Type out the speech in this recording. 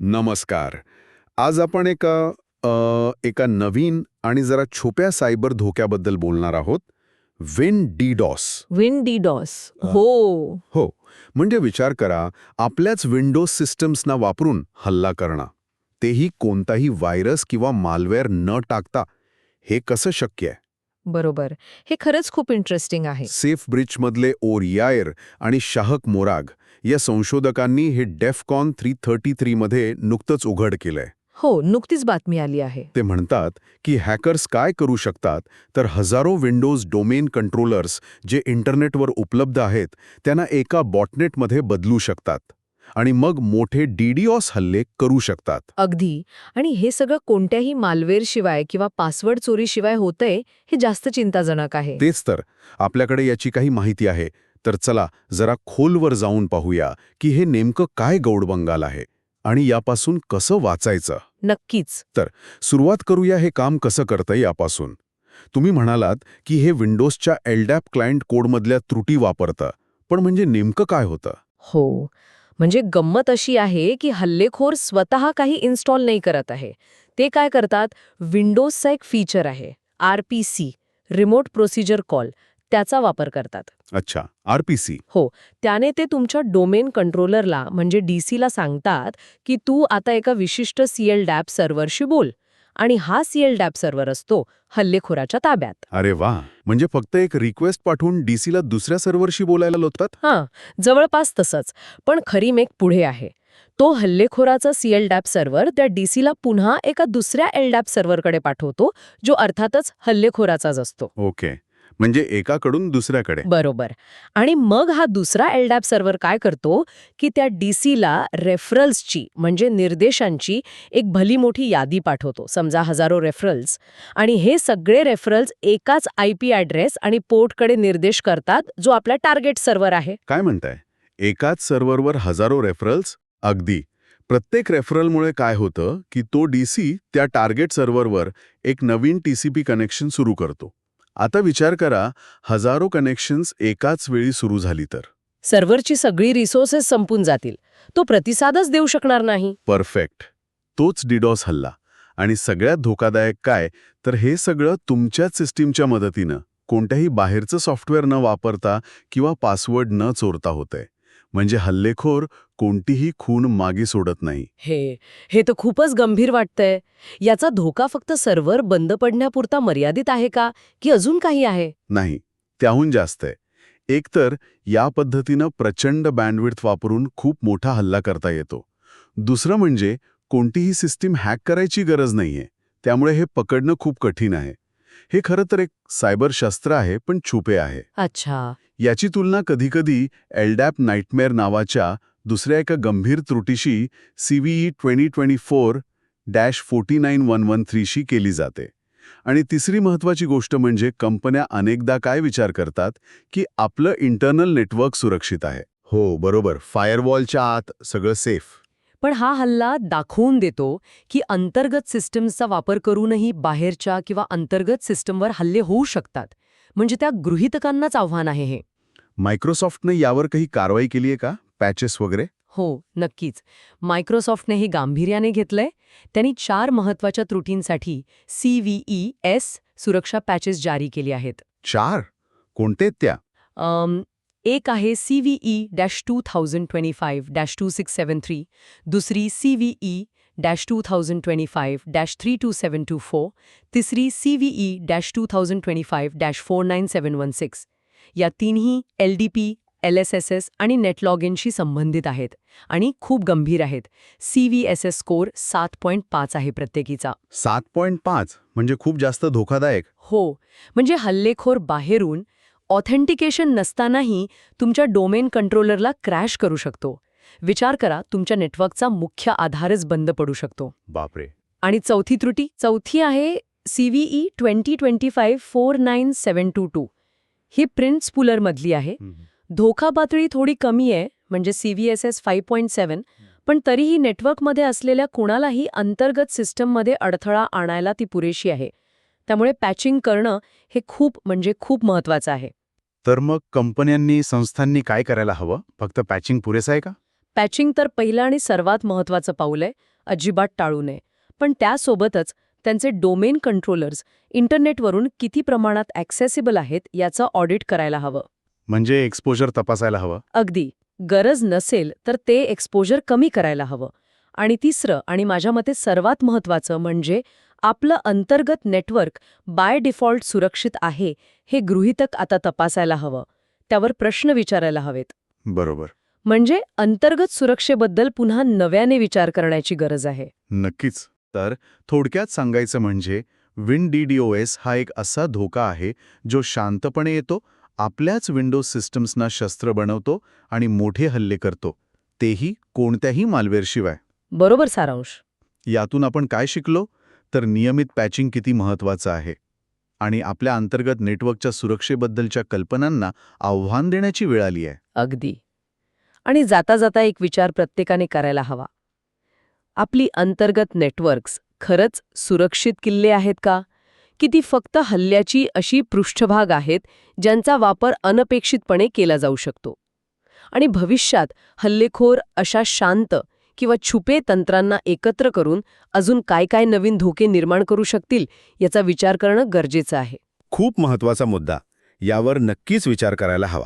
नमस्कार. आज आपण एका अ, एका नवीन आणि जरा छुप्या सायबर धोक्याबद्दल बोलणार आहोत. Win DDoS win D DoS. हा. हो. हो. म्हणजे विचार करा आपल्याच विंडोज सिस्टम्सना वापरून हल्ला करणं. तेही कोणताही व्हायरस किंवा मालवेअर न टाकता. हे कसं शक्य आहे? बरोबर. हे खरंच खूप इंटरेस्टिंग आहे. सेफ ब्रिजमधले ओरियायर आणि शाहक मोराग या संशोधकांनी हे डेफकॉन थ्री थर्टी थ्रीमध्ये नुकतंच उघड केलंय. हो नुकतीच बातमी आली आहे. ते म्हणतात की हॅकर्स काय करू शकतात तर हजारो विंडोज डोमेन कंट्रोलर्स जे इंटरनेटवर उपलब्ध आहेत त्यांना एका बॉटनेटमध्ये बदलू शकतात आणि मग मोठे डीडीओस हल्ले करू शकतात. अगदी. आणि हे सगळं कोणत्याही मालवेअर शिवाय किंवा पासवर्ड चोरीशिवाय होतंय हे जास्त चिंताजनक आहे. तेच तर. आपल्याकडे याची काही माहिती आहे. तर चला जरा खोलवर जाऊन पाहूया की हे नेमकं काय गौडबंगाल आहे आणि यापासून कसं वाचायचं. नक्कीच. सुरुवात करूया हे काम कसं करतं यापासून. तुम्ही म्हणालात की हे विंडोजच्या एलडॅप क्लायंट कोडमधल्या त्रुटी वापरतं पण म्हणजे नेमकं काय होतं? हो म्हणजे गंमत अशी आहे की हल्लेखोर स्वतः काही इन्स्टॉल नाही करत आहे. ते काय करतात? विंडोजचा एक फीचर आहे R P C remote procedure call. त्याचा वापर करतात. अच्छा आरपीसी त्याने ते तुमच्या डोमेन कंट्रोलरला म्हणजे डीसीला सांगतात की तू आता एका विशिष्ट सीएल डॅप सर्व्हरशी बोल. आणि हा सीएल डॅप सर्व्हर असतो हल्लेखोराच्या ताब्यात. अरे वा म्हणजे फक्त एक रिक्वेस्ट पाठवून डीसीला दुसऱ्या सर्व्हरशी बोलायला लोटतात हां जवळपास तसंच पण खरी मेक पुढे आहे. तो हल्लेखोराचा सीएल डॅप सर्व्हर त्या डीसीला पुन्हा एका दुसऱ्या एल डॅप सर्व्हरकडे पाठवतो जो अर्थातच हल्लेखोराचाच असतो. ओके. म्हणजे एकाकडून दुसऱ्याकडे. बरोबर. आणि मग हा दुसरा एलडॅप सर्व्हर काय करतो? की त्या डीसीला रेफरल्सची म्हणजे निर्देशांची एक भली मोठी यादी पाठवतो. समजा हजारो रेफरल्स. आणि हे सगळे रेफरल्स एकाच आय पी ॲड्रेस आणि पोर्टकडे निर्देश करतात जो आपला टार्गेट सर्व्हर आहे. काय म्हणताय? एकाच सर्व्हरवर हजारो रेफरल्स? अगदी. प्रत्येक रेफरलमुळे काय होतं? की तो डीसी त्या टार्गेट सर्व्हरवर एक नवीन टीसीपी कनेक्शन सुरू करतो. आता विचार करा हजारो कनेक्शन्स एकाच वेळी सुरू झाली तर. सर्व्हरची सगळी रिसोर्सेस संपून जातील. तो प्रतिसादच देऊ शकणार नाही. परफेक्ट तोच डिडॉस हल्ला. आणि सगळ्यात धोकादायक काय तर हे सगळं तुमच्याच सिस्टीमच्या मदतीनं. कोणत्याही बाहेरचं सॉफ्टवेअर न वापरता किंवा पासवर्ड न चोरता होतंय. म्हणजे हल्लेखोर कोणतीही खून मागे सोडत नाही. हे हे तर खूपच गंभीर वाटतंय. याचा धोका फक्त सर्व्हर बंद पडण्यापुरता मर्यादित आहे का की अजून काही आहे? नाही त्याहून जास्त आहे. एकतर या पद्धतीनं प्रचंड बँडविड्थ वापरून खूप मोठा हल्ला करता येतो. दुसरं म्हणजे कोणतीही सिस्टीम हॅक करायची गरज नाहीये. त्यामुळे हे पकडणं खूप कठीण आहे. हे खरं तर एक सायबर शस्त्र आहे पण छुपे आहे. अच्छा. याची तुलना कधीकधी एलडॅप नाईटमेअर नावाच्या दुसऱ्या एका गंभीर त्रुटीशी CVE twenty twenty four dash forty nine one one थ्रीशी केली जाते. आणि तिसरी महत्वाची गोष्ट म्हणजे कंपन्या अनेकदा काय विचार करतात की आपलं इंटरनल नेटवर्क सुरक्षित आहे. हो बरोबर. फायरवॉलच्या आत सगळं सेफ. पण हा हल्ला दाखवून देतो की अंतर्गत सिस्टम्सचा वापर करूनही बाहेरच्या किंवा अंतर्गत सिस्टमवर हल्ले होऊ शकतात. म्हणजे त्या गृहीतकांनाच आव्हान आहे हे. मायक्रोसॉफ्टने यावर काही कारवाई केली आहे का? पॅचेस वगैरे? हो नक्कीच. मायक्रोसॉफ्टने हे गांभीर्याने घेतलंय. त्यांनी चार महत्त्वाच्या त्रुटींसाठी सी व्ही ई एस सुरक्षा पॅचेस जारी केली आहेत. चार? कोणते त्या? अम, एक आहे C V E dash two thousand twenty five dash two six seven three दुसरी C V E dash two thousand twenty five dash three two seven two four तिसरी C V E dash two thousand twenty five dash four nine seven one six या तीनही L D P L S S S आणि net log इनशी संबंधित आहेत आणि खूप गंभीर आहेत. C V S S score सात पॉईंट पाच आहे प्रत्येकीचा. सात पॉईंट पाच म्हणजे खूप जास्त धोकादायक. हो म्हणजे हल्लेखोर बाहेरून ऑथेंटिकेशन नसतानाही तुमच्या डोमेन कंट्रोलरला क्रॅश करू शकतो. विचार करा तुमच्या नेटवर्कचा मुख्य आधारच बंद पडू शकतो. बापरे. आणि चौथी त्रुटी चौथी आहे CVE twenty twenty five four nine seven two two ही प्रिंट स्पूलरमधली आहे. धोका पातळी थोडी कमी आहे म्हणजे C V S S five point seven पण तरीही नेटवर्कमध्ये असलेल्या कुणालाही अंतर्गत सिस्टममध्ये अडथळा आणायला ती पुरेशी आहे. त्यामुळे पॅचिंग करणं हे खूप म्हणजे खूप महत्वाचं आहे. तर मग कंपन्यांनी संस्थांनी काय करायला हवं? फक्त पॅचिंग पुरेसं आहे का? पॅचिंग तर पहिलं आणि सर्वात महत्वाचं पाऊल आहे अजिबात टाळू नये. पण त्यासोबतच त्यांचे डोमेन कंट्रोलर्स इंटरनेटवरून किती प्रमाणात ॲक्सेसिबल आहेत याचं ऑडिट करायला हवं. म्हणजे एक्सपोजर तपासायला हवं? अगदी. गरज नसेल तर ते एक्सपोजर कमी करायला हवं. आणि तिसरं आणि माझ्या मते सर्वात महत्वाचं म्हणजे आपलं अंतर्गत नेटवर्क बाय डिफॉल्ट सुरक्षित आहे हे गृहीतक आता तपासायला हवं. त्यावर प्रश्न विचारायला हवेत. बरोबर. म्हणजे अंतर्गत सुरक्षेबद्दल पुन्हा नव्याने विचार करण्याची गरज आहे. नक्कीच. तर थोडक्यात सांगायचं म्हणजे विन डीडीओएस हा एक असा धोका आहे जो शांतपणे येतो आपल्याच विंडोज सिस्टम्सना शस्त्र बनवतो आणि मोठे हल्ले करतो. तेही कोणत्याही मालवेअरशिवाय बरोबर सारांश. यातून आपण काय शिकलो? तर नियमित पॅचिंग किती महत्वाचं आहे? आणि आपल्या अंतर्गत नेटवर्कच्या सुरक्षेबद्दलच्या कल्पनांना आव्हान देण्याची वेळ आली आहे. अगदी. आणि जाता जाता एक विचार प्रत्येकाने करायला हवा. आपली अंतर्गत नेटवर्क्स खरंच सुरक्षित किल्ले आहेत का? की ती फक्त हल्ल्याची अशी पृष्ठभाग आहेत ज्यांचा वापर अनपेक्षितपणे केला जाऊ शकतो? आणि भविष्यात हल्लेखोर अशा शांत किंवा छुपे तंत्रांना एकत्र करून अजून काय काय नवीन धोके निर्माण करू शकतील याचा विचार करणं गरजेचं आहे. खूप महत्त्वाचा मुद्दा. यावर नक्कीच विचार करायला हवा.